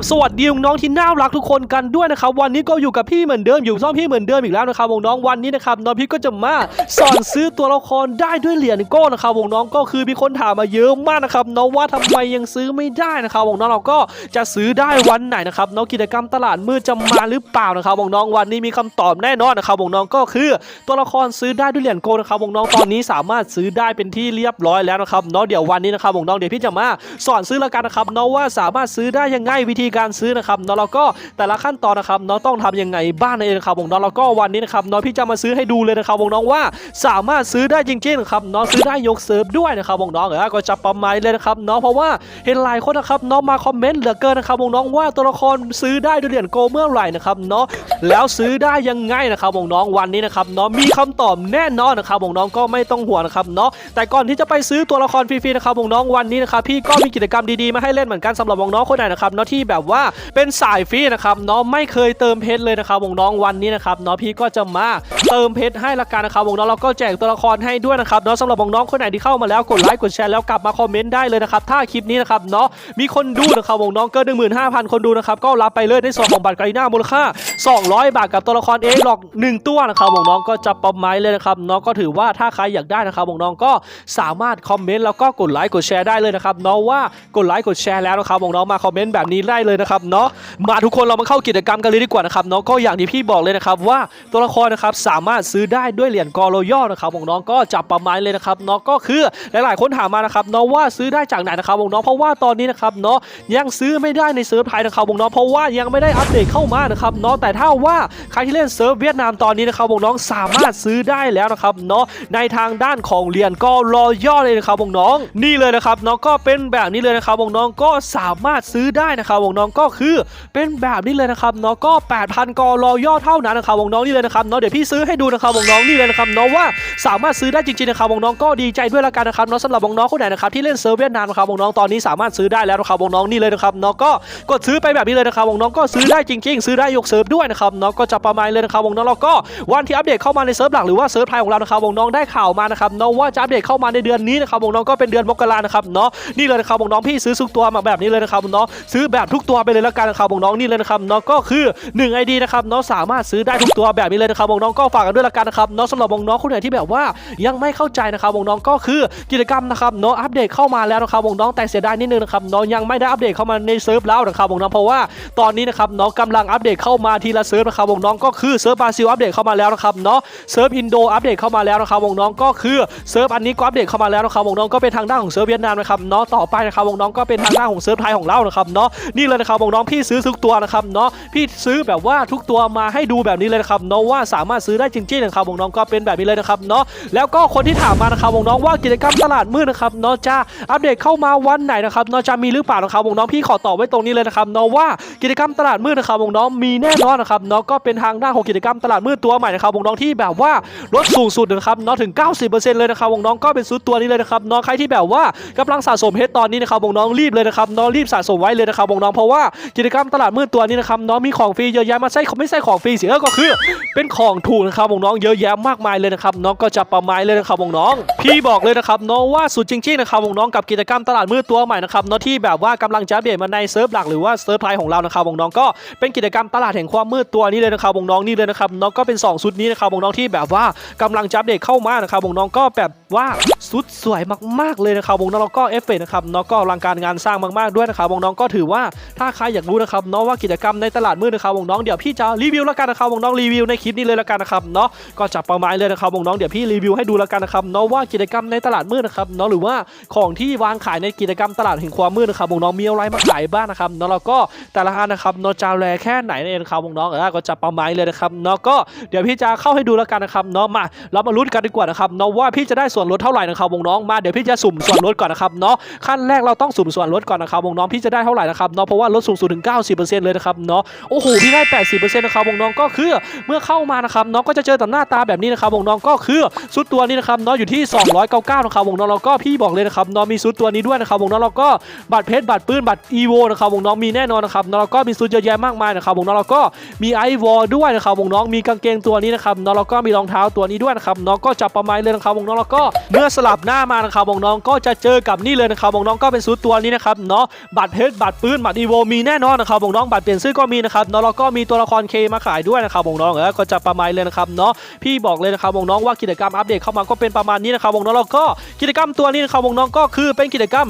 บสวัสดีน้องที่น่ารักทุกคนกันด้วยนะครับวันนี้ก็อยู่กับพี่เหมือนเดิมอยู่ซ่อมพี่เหมือนเดิมอีกแล้วนะครับวงน้องวันนี้นะครับน้องพี่ก็จะมาสอนซื้อตัวละครได้ด้วยเหรียญโก้นะครับวงน้องก็คือมีคนถามมาเยอะมากนะครับน้องว่าทำไมยังซื้อไม่ได้นะครับวงน้องเราก็จะซื้อได้วันไหนนะครับน้องกิจกรรมตลาดมืดจะมาหรือเปล่านะครับวงน้องวันนี้มีคำตอบแน่นอนนะครับวงน้องก็คือตัวละครซื้อได้ด้วยเหรียญโก้นะครับวงน้องตอนนี้สามารถซื้อได้เป็นที่เรียบร้อยแล้วนะครับเนาะเดี๋ยววันนี้นะครับวงน้องเดี๋ยวพี่จะมาสอนซื้อแล้วกันนะครับเนาะว่าสามารถซื้อได้ยังไงวิธีการซื้อนะครับเนาะแล้วก็แต่ละขั้นตอนนะครับเนาะต้องทำยังไงบ้างนั่นเองนะครับวงน้องแล้วก็วันนี้นะครับเนาะพี่จะมาซื้อให้ดูเลยนะครับวงน้องว่าสามารถซื้อได้จริงๆนะครับเนาะซื้อได้ยกเซิร์ฟด้วยนะครับวงน้องเออก็จะประมาณเลยนะครับเนาะเพราะว่าเห็นหลายคนนะครับเนาะมาคอมเมนต์เหลือเกินนะครับวงน้องว่าตัวละครซื้อได้ด้วยเหรียญโกเมื่อไหร่นะครับเนาะแล้วซื้อได้ยังไงนะครับวงน้องวันนี้นะครับเนาะมีคำตอบแน่นอนนะครับวงน้องก็ไม่ต้องห่วงนะครับเนาะแต่ก่อนที่จะไปซื้อตัวละครฟรีๆนะครับวงน้องวันนี้นะครับพี่ก็มีกิจกรรมดีๆมาให้เล่นเหมือนกันสำหรับวงน้องคนไหนนะครับเนาะที่แบบว่าเป็นสายฟรีนะครับเนาะไม่เคยเติมเพชรเลยนะครับวงน้องวันนี้นะครับเนาะพี่ก็จะมาเติมเพชรให้ละกันนะครับวงน้องเราก็แจกตัวละครให้ด้วยนะครับเนาะสำหรับวงน้องคนไหนที่เข้ามาแล้วกดไลค์กดแชร์แล้วกลับมาคอมเมนต์ได้เลยนะครับถ้าคลิปนี้นะครับเนาะมีคนดูนะครับวงน้องเกิน15,000 คนดูนะครับก็รับไปเลยในส่วนของบัตรกาลิน่ามูลค่า 200 บาทกับตัวละครเองหลอก1ตัวนะครับวงน้องก็จะประมาณเลยนะครับเนาะก็ถือว่าถ้าใครอยากได้นะครับวงน้องก็สามารถคอมเมนต์แล้วก็กดไลค์กดแชร์ได้เลยนะครับเนาะว่ากดไลค์กดแชร์แล้วนะครับวงน้องมาคอมเมนต์แบบนี้ได้เลยนะครับเนาะมาทุกคนเรามาเข้ากิจกรรมกันเลยดีกว่านะครับเนาะก็อย่างที่พี่บอกเลยนะครับว่าตัวละครนะครับสามารถซื้อได้ด้วยเหรียญกอโรย่อนะครับวงน้องก็จับประมาณเลยนะครับเนาะก็คือหลายๆคนถามมานะครับเนาะว่าซื้อได้จากไหนนะครับวงน้องเพราะว่าตอนนี้นะครับเนาะยังซื้อไม่ได้ในเซิร์ฟไทยนะครับวงน้องเพราะว่ายังไม่ได้อัปเดตเข้ามานะครับเนาะแต่ถ้าว่าใครที่เล่นเซิร์ฟเวียดนามตอนนี้นะครับวงน้องสามารถซื้อได้แล้วนะครับเนาะในทางด้านของเหรียญกอโรย่อเลยนะครับวงน้อง นี่เลยนะครับเนาะก็เป็นแบบนี้เลยนะครับวงน้องก็สามารถซื้อได้นะครับวงน้องน้องก็คือเป็นแบบนี้เลยนะครับเนาะก็ 8,000 กอโรย่อเท่านั้นนะครับวงน้องนี่เลยนะครับเนาะเดี๋ยวพี่ซื้อให้ดูนะครับวงน้องนี่เลยนะครับเนาะว่าสามารถซื้อได้จริงๆนะครับวงน้องก็ดีใจด้วยละกันนะครับเนาะสำหรับวงน้องคนไหนนะครับที่เล่นเซิร์ฟเวียดนามนะครับวงน้องตอนนี้สามารถซื้อได้แล้วนะครับวงน้องนี่เลยนะครับเนาะก็กดซื้อไปแบบนี้เลยนะครับวงน้องก็ซื้อได้จริง ๆ ซื้อได้ยกเซิร์ฟด้วยนะครับเนาะก็จะประมาณเลยนะครับวงน้องแล้วก็วันที่อัปเดตเข้ามาในเซิร์ฟหลักหรือว่าเซิร์ฟไทยของเรานะครับวงน้องได้ข่าวมานะครับเนาะว่าจะอัปเดตเข้ามาในเดือนนี้นะครับวงน้องก็เป็นเดือนมกรานะครับเนาะนี่เลยนะครับวงน้องพี่ซื้อทุกตัวมาแบบนี้เลยนะครับเนาะซื้อแบบทุกตัวไปเลยแล้วกันนะครับวงน้องนี่เลยนะครับเนาะก็คือ1 ID นะครับเนาะสามารถซื้อได้ทุกตัวแบบนี้เลยนะครับวงน้องก็ฝากกันด้วยละกันนะครับเนาะสำหรับวงน้องคนไหนที่แบบว่ายังไม่เข้าใจนะครับวงน้องก็คือกิจกรรมนะครับเนาะอัปเดตเข้ามาแล้วนะครับวงน้องแต่เสียดายนิดนึงนะครับเนาะยังไม่ได้อัปเดตเข้ามาในเซิร์ฟแล้วนะครับวงน้องเพราะว่าตอนนี้นะครับเนาะกำลังอัปเดตเข้ามาทีละเซิร์ฟนะครับวงน้องก็คือเซิร์ฟบราซิลอัปเดตเข้ามาแล้วนะครับเนาะเซิร์ฟอินโดอัปเดตเข้ามาแล้วนะครับวงน้องก็คือเซิร์ฟอันนี้ก็อัปเดตเข้ามาแล้วนะครับวงน้องก็เป็นทางด้านของเซิร์ฟเวียดนามนะครับเนาะต่อไปนะครับวงน้องก็เป็นทางด้านของเซิร์ฟไทยของเรานะครับเนาะนี่เลยนะครับวงน้องพี่ซื้อทุกตัวนะครับเนาะพี่ซื้อแบบว่าทุกตัวมาให้ดูแบบนี้เลยนะครับเนาะว่าสามารถซื้อได้จริงๆนะครับวงน้องก็เป็นแบบนี้เลยนะครับเนาะแล้วก็คนที่ถามมานะครับวงน้องว่ากิจกรรมตลาดมืดนะครับเนาะจะอัปเดตเข้ามาวันไหนนะครับเนาะจะมีหรือเปล่านะครับวงน้องพี่ขอตอบไว้ตรงนี้เลยนะครับเนาะว่ากิจกรรมตลาดมืดนะครับวงน้องมีแน่นอนนะครับเนาะก็เป็นทางด้านของกิจกรรมตลาดมืดตัวใหม่นะครับวงน้องที่แบบว่าลดสูงสุดนะครับเนาะถึง 90%เลยนะครับน้องก็เป็นซุดตัวนี้เลยนะครับเนาะใครที่แบบว่ากำลังสะสมเพชรตอนนี้นะครับน้องรีบเลยนะครับเนาะรีบสะสมไว้เลยนะครับน้องเพราะว่ากิจกรรมตลาดมืดตัวนี้นะครับเนาะมีของฟรีเยอะแยะมาใช่ไม่ใช่ของฟรีสิเออก็คือ เป็นของถูกนะครับวงน้องเยอะแยะมากมายเลยนะครับน้องก็จะประมาณเลยนะครับวงน้องพี่บอกเลยนะครับน้องว่าสุดจริงๆนะครับวงน้องกับกิจกรรมตลาดมืดตัวใหม่นะครับเนาะที่แบบว่ากำลังจะอัปเดตมาในเซิร์ฟหลักหรือว่าเซิร์ฟไทยของเรานะครับวงน้องก็เป็นกิจกรรมตลาดแห่งความมืดตัวนี้เลยนะครับวงน้องนี่เลยนะครับน้องก็เป็นสองชุดนี้นะครับวงน้องที่แบบว่ากำลังจะอัปเดตเข้ามานะครับวงน้องก็แบบว่า สุดสวยมากๆเลยนะครับวงน้องแล้วก็เอฟเฟกต์นะครับน้องก็อลังการงานสร้างมากๆด้วยนะครับวงน้องก็ถือว่าถ้าใครอยากรู้นะครับเนาะว่ากิจกรรมในตลาดมืดนะครับวงน้องเดี๋ยวพี่จะรีวิวแล้วกันนะครับวงน้องรีวิวในคลิปนี้เลยแล้วกันนะครับเนาะก็จับประมาณเลยนะครับวงน้องเดี๋ยวพี่รีวิวให้ดูแล้วกันนะครับเนาะว่ากิจกรรมในตลาดมืดนะครับเนาะหรือว่าของที่วางขายในกิจกรรมตลาดแห่งความมืดนะครับวงน้องมีอะไรมาขายบ้างนะครับเนาะแล้วก็แต่ละอันนะครับเนาะจะแลแค่ไหนนั่นเองนะครับวงน้องเออก็จะประมาณเลยนะครับเนาะก็เดี๋ยวพี่จะเข้าให้ดูแล้วกันนะครับเนาะมาเรามาลุ้นกันดีกว่านะครับเนาะว่าพี่จะได้ส่วนลดเท่าไหร่นะครับวงน้องมาเดี๋ยวพี่จะสุ่มส่วนลดก่อนนะครับเนาะขั้นแรกเราต้องสุ่มส่วนลดก่อนนะครับวงน้องพี่จะได้เท่าไหร่นะครับเนาะเพราะว่าลดสูงสุดถึง 90%เลยนะครับเนาะโอ้โหพี่ได้80%นะครับวงน้องก็คือเมื่อเข้ามานะครับเนาะก็จะเจอแต่หน้าตาแบบนี้นะครับวงน้องก็คือชุดตัวนี้นะครับเนาะอยู่ที่ 299นะครับวงน้องเราก็พี่บอกเลยนะครับเนาะมีชุดตัวนี้ด้วยนะครับวงน้องเราก็บัตรเพชรบัตรปืนบัตรอีโวนะครับวงน้องมีแน่นอนนะครับเนาะแล้วก็มีชุดเยอะแยะมากมายนะครับวงน้องเราก็มีไอวอลด้วยนะครับวงน้องมีกางเกงตัวนี้นะครับเนาะแล้วก็มีรองเท้าตัวนี้ด้วยนะครับเนาะก็จับประมาณเลยนะครับวงน้องแล้วก็เมื่อสลับหน้ามานะครับวงน้องก็จะเจอกับนี่เลยนะครับวงน้องก็เป็นชุดตัวนี้นะครับเนาะบัตรเพชรบัตรปืนบัตรอีโวมีแน่นอนนะครับวงน้องบัตรเปลี่ยนชื่อก็มีนะครับเนาะแล้วก็มีตัวละครเคมาขายด้วยนะครับวงน้องเออก็จะประมาณเลยนะครับเนาะพี่บอกเลยนะครับวงน้องว่ากิจกรรมอัปเดตเข้ามาก็เป็นประมาณนี้นะครับวงน้องแล้วก็กิจกรรมตัวนี้นะครับวงน้องก็คือเป็นกิจกรรม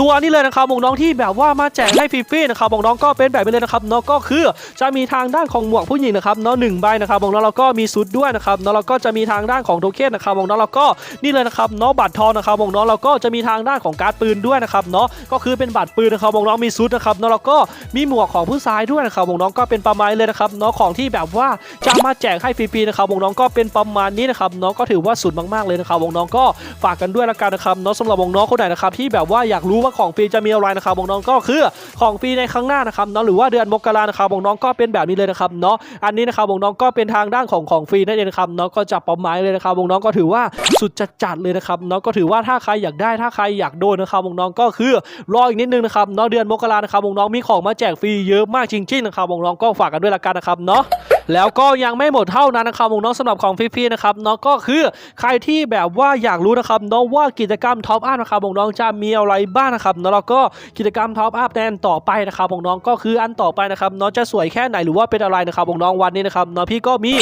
ตัวนี้เลยนะครับวงน้องที่แบบว่ามาแจกให้ฟรีๆนะครับวงน้องก็เป็นแบบนี้เลยนะครับเนาะก็คือจะมีทางด้านของหมวกผู้หญิงนะครับเนาะหนึ่งใบนะครับวงน้องแล้วก็มีชุดด้วยนะครับเนาะแล้วก็จะมีทางด้านของโทเค็นนะครับวงน้องแล้วก็นี่เลยนะครับเนาะบัตรทองนะครับวงน้องแล้วก็จะมีทางด้านของการ์ดปืนด้วยนะครับเนาะก็คือเป็นบัตรปืนนะครับวงน้องมีชุดนะครับเนาะแล้วก็มีหมวกของผู้ชายด้วยนะครับวงน้องก็เป็นประมาณเลยนะครับเนาะของที่แบบว่าจะมาแจกให้ฟรีๆนะครับวงน้องก็เป็นประมาณนี้นะครับเนาะก็ถือว่าสุดมากๆเลยนะครับวงน้องก็ฝากกันด้วยละกันนะครับเนาะสำหรับวงน้องคนไหนนะครับที่แบบว่าอยากรู้ว่าของฟรีจะมีอะไรนะครับวงน้องก็คือของฟรีในครั้งหน้านะครับเนาะหรือว่าเดือนมกรานะครับวงน้องก็เป็นแบบนี้เลยนะครับเนาะอันนี้นะครับวงน้องก็เป็นทางด้านของของฟรีนั่นเองครับเนาะก็จับประมาณเลยนะครับวงน้องก็ถือว่าสุดจัดๆเลยนะครับเนาะก็ถือว่าถ้าใครอยากได้ถ้าใครอยากโดนนะครับวงน้องก็คือรออีกนิดนึงนะครับเนาะเดือนมกรานะครับวงน้องมีของมาแจกฟรีเยอะมากจริงๆนะครับวงน้องก็ฝากกันด้วยละกันนะครับเนาะแล้วก็ยังไม่หมดเท่านั้นนะครับวงน้องสำหรับของฟรีๆนะครับเนาะก็คือใครที่แบบว่าอยากรู้นะครับเนาะว่ากิจกรรมท็อปอัพนะครับวงน้องจะมีอะไรบ้างนะครับเนาะแล้วก็กิจกรรมท็อปอัพแนนต่อไปนะครับวงน้องก็คืออันต่อไปนะครับเนาะจะสวยแค่ไหนหรือว่าเป็นอะไรนะครับวงน้องวันนี้นะครับเนาะพี่ก็มี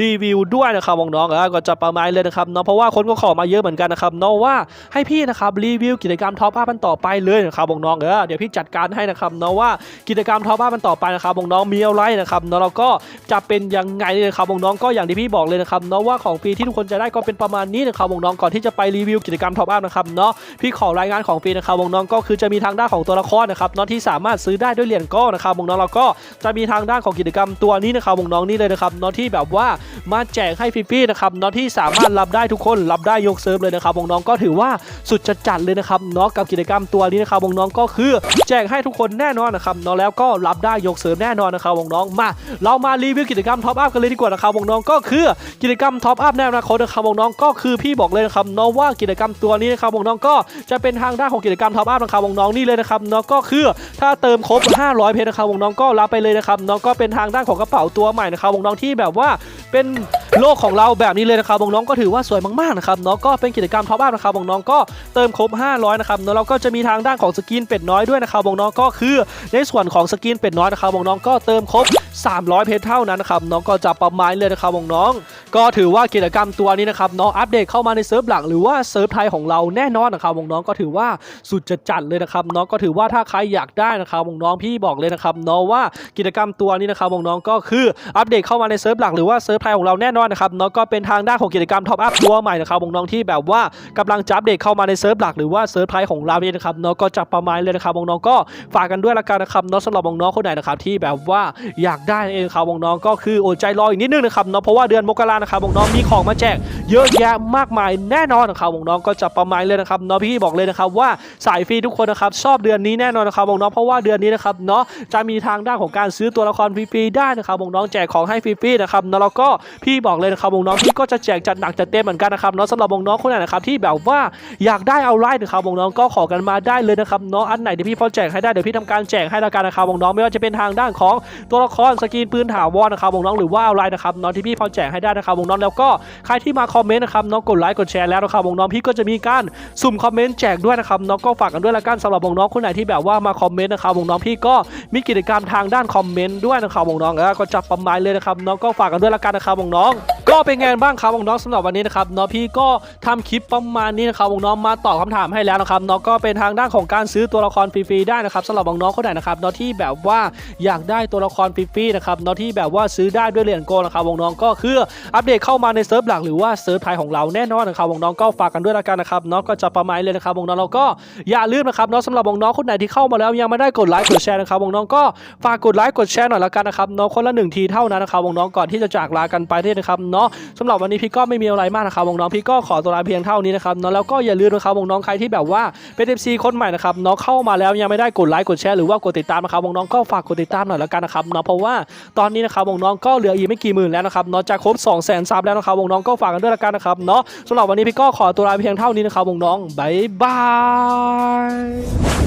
รีวิวด้วยนะครับวงน้องเออก็จะประมาณเลยนะครับเนาะเพราะว่าคนก็ขอมาเยอะเหมือนกันนะครับเนาะว่าให้พี่นะครับรีวิวกิจกรรมท็อปอัพอันต่อไปเลยนะครับวงน้องเออเดี๋ยวพี่จัดการให้นะครับเนาะว่ากิจกรรมท็อปอัพอันต่อไปนะครับน้องมีอะไรนะครับนาะแล้วก็จะเป็นยังไงเลยครับวงน้องก็อย่างที่พี่บอกเลยนะครับเนาะว่าของฟรีที่ทุกคนจะได้ก็เป็นประมาณนี้นะครับวงน้องก่อนที่จะไปรีวิวกิจกรรมท็อปอัพนะครับเนาะพี่ขอรายงานของฟรีนะครับวงน้องก็คือจะมีทางด้านของตัวละครนะครับเนาะที่สามารถซื้อได้ด้วยเหรียญก้อนนะครับวงน้องเราก็จะมีทางด้านของกิจกรรมตัวนี้นะครับวงน้องนี่เลยนะครับเนาะที่แบบว่ามาแจกให้ฟรีๆนะครับเนาะที่สามารถรับได้ทุกคนรับได้ยกเซิร์ฟเลยนะครับวงน้องก็ถือว่าสุดจัดเลยนะครับเนาะกับกิจกรรมตัวนี้นะครับน้องก็คือแจกให้ทุกคนแน่นอนนะครับเนาะแล้วก็รับได้ยกเซิร์ฟแน่นอนนะครับน้องมา เรามารีวิวกิจกรรมท็อปอัพกันเลยดีกว่านะครับวงน้องก็คือกิจกรรมท็อปอัพในอนาคตนะครับวงน้องก็คือพี่บอกเลยนะครับเนาะว่ากิจกรรมตัวนี้นะครับวงน้องก็จะเป็นทางด้านของกิจกรรมท็อปอัพนะครับวงน้องนี่เลยนะครับเนาะก็คือถ้าเติมครบ 500 เพชรนะครับวงน้องก็รับไปเลยนะครับเนาะก็เป็นทางด้านของกระเป๋าตัวใหม่นะครับวงน้องที่แบบว่าเป็นโลกของเราแบบนี้เลยนะครับวงน้องก็ถือว่าสวยมากๆนะครับเนาะก็เป็นกิจกรรมท็อปอัพนะครับวงน้องก็เติมครบ 500 นะครับเนาะเราก็จะมีทางด้านของสกินเป็ดน้อยด้วยนะครับวงน้องก็คือในส่วนของสกินเป็ดน้อยนะครับวงน้องก็เติมครบ300 เพชรเท่านั้นนะครับน้องก็จะประมาณเลยนะครับวงน้อง ก็ถือว่ากิจกรรมตัวนี้นะครับน้องอัปเดตเข้ามาในเซิร์ฟหลักหรือว่าเซิร์ฟไทยของเราแน่นอนนะครับวงน้องก็ถือว่าสุดจะจัดเลยนะครับน้องก็ถือว่าถ้าใครอยากได้นะครับวงน้องพี่บอกเลยนะครับน้องว่ากิจกรรมตัวนี้นะครับวงน้องก็คืออัปเดตเข้ามาในเซิร์ฟหลักหรือว่าเซิร์ฟไทยของเราแน่นอนนะครับน้องก็เป็นทางด้านของกิจกรรมท็อปอัพตัวใหม่นะครับวงน้องที่แบบว่ากำลังจะอัปเดตเข้ามาในเซิร์ฟหลักหรือว่าเซิร์ฟไทยของเราเนี่ยนะครับน้องก็จะประมาณเลยนะครับวงน้องก็ฝากกันด้วยละกันนะครับน้องสำหรับวงน้องคนไหนนะครับที่แบบว่าอยากได้เองครับวงน้องก็คืออดใจรออีกนิดนึงนะครับเนาะเพราะว่าเดือนมกรานะครับวงน้องมีของมาแจกเยอะแยะมากมายแน่นอนนะครับวงน้องก็จะประมาณเลยนะครับเนาะพี่บอกเลยนะครับว่าสายฟรีทุกคนนะครับชอบเดือนนี้แน่นอนนะครับวงน้องเพราะว่าเดือนนี้นะครับเนาะจะมีทางด้านของการซื้อตัวละครฟรีๆได้นะครับวงน้องแจกของให้ฟรีๆนะครับแล้วก็พี่บอกเลยนะครับวงน้องพี่ก็จะแจกจัดหนักจัดเต็มเหมือนกันนะครับเนาะสำหรับวงน้องคนไหนนะครับที่แบบว่าอยากได้เอาไลน์นะครับวงน้องก็ขอกันมาได้เลยนะครับเนาะอันไหนที่พี่พอแจกให้ได้เดี๋ยวพี่ทำการแจกให้ละกันนะครับวงน้องไม่ว่าจะเป็นทางด้านของตัวละครสกินปืนถาวรนะครับวงน้องหรือว่าอะไรนะครับเนาะที่พี่พอแจกให้ได้นะครับวงน้องแล้วก็ใครที่มาคอมเมนต์นะครับเนาะกดไลค์กดแชร์แล้วนะครับวงน้องพี่ก็จะมีการสุ่มคอมเมนต์แจกด้วยนะครับเนาะก็ฝากกันด้วยละกันสำหรับวงน้องคนไหนที่แบบว่ามาคอมเมนต์นะครับวงน้องพี่ก็มีกิจกรรมทางด้านคอมเมนต์ด้วยนะครับวงน้องเออก็จับประมาณเลยนะครับเนาะก็ฝากกันด้วยละกันนะครับวงน้องก็เป็นไงบ้างครับวงน้องสำหรับวันนี้นะครับเนาะพี่ก็ทำคลิปประมาณนี้นะครับวงน้องมาตอบคำถามให้แล้วนะครับเนาะก็เป็นทางด้านของการซื้อตัวละครฟรีๆได้นะครับสำหรับวงน้องคนไหนนะครับเนาะที่แบบว่าอยากได้ตัวละครฟรีๆนะครับเนาะที่แบบว่าซื้อได้ด้วยเหรียญโกนะครับวงน้องก็คืออัปเดตเข้ามาในเซิร์ฟหลักหรือว่าเซิร์ฟไทยของเราแน่นอนนะครับวงน้องก็ฝากกันด้วยละกันนะครับเนาะก็จะประมาณเลยนะครับวงน้องเราก็อย่าลืมนะครับเนาะสำหรับวงน้องคนไหนที่เข้ามาแล้วยังไม่ได้กดไลค์กดแชร์นะครับวงน้องก็ฝากกดไลค์กดแชร์หน่อยละกันนะครับเนาะคนละหนึ่งทีเท่านั้นนะครับวงน้องก่อนที่จะจากลากันไปด้วยนะครับเนาะสำหรับวันนี้พี่ก็ไม่มีอะไรมากนะครับวงน้องพี่ก็ขอตัวลาเพียงเท่านี้นะครับเนาะแล้วก็อย่าลืมนะครับวงน้องใครที่แบบว่าเป็น FC คนใหม่นะครับเนาะเข้ามาแล้วยังไม่ได้กดไลค์กดแชร์หรือว่ากดติดตามนะครับวงน้องก็ฝากกดติดตามหน่อยละกันนะครับเนาะเพราะว่าตอนนี้นะครับวงน้องก็เหลืออีกไม่กี่หมื่นแล้วนะครับเนาะจะครบ2แสนซับแล้วนะครับวงน้องก็ฝากกันด้วยละกันนะครับเนาะสำหรับวันนี้พี่ก็ขอตัวลาเพียงเท่านี้นะครับวงน้องบายบาย